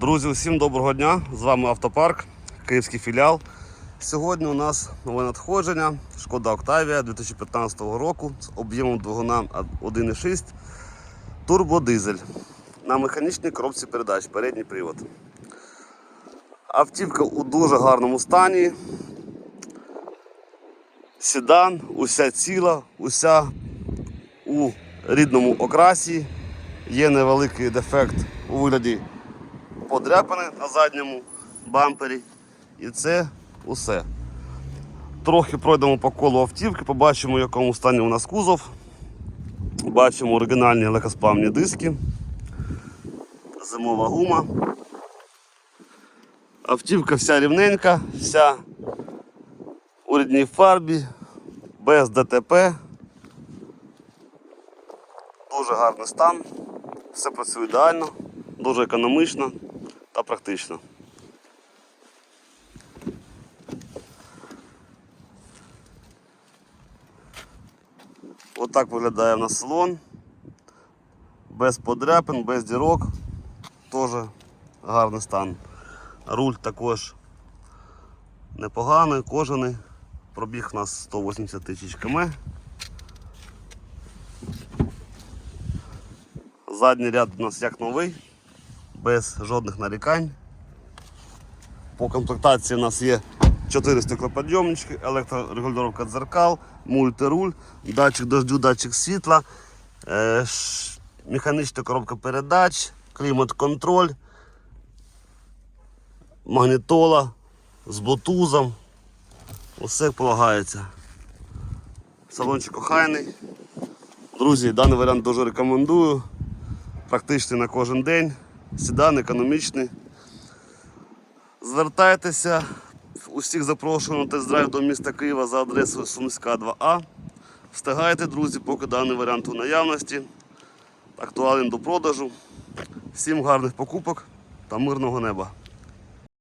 Друзі, усім доброго дня! З вами Автопарк, Київський філіал. Сьогодні у нас нове надходження Шкода Октавія 2015 року з об'ємом двигуна 1,6 турбодизель на механічній коробці передач, передній привод. Автівка у дуже гарному стані. Седан, уся ціла, уся у рідному окрасі. Є невеликий дефект у вигляді подряпини на задньому бампері. І це усе. Трохи пройдемо по колу автівки, побачимо, в якому стані у нас кузов. Бачимо оригінальні легкосплавні диски, зимова гума. Автівка вся рівненька, вся у рідній фарбі, без ДТП. Дуже гарний стан, все працює ідеально, дуже економічно та практично. Отак виглядає в нас салон. Без подряпин, без дірок. Теж гарний стан. Руль також непоганий, кожаний. Пробіг у нас 180 тисяч км. Задній ряд у нас як новий, без жодних нарікань. По комплектації у нас є 4 стеклоподйомнички, електрорегулювання дзеркал, мультируль, датчик дождю, датчик світла, е, механічна коробка передач, клімат-контроль, магнітола з блутузом. Усе полагається. Салончик охайний. Друзі, даний варіант дуже рекомендую. Практичний на кожен день. Седан економічний. Звертайтеся. Усіх запрошую на тест-драйв до міста Києва за адресою Сумська 2А. Встигайте, друзі, поки даний варіант у наявності. Актуален до продажу. Всім гарних покупок та мирного неба.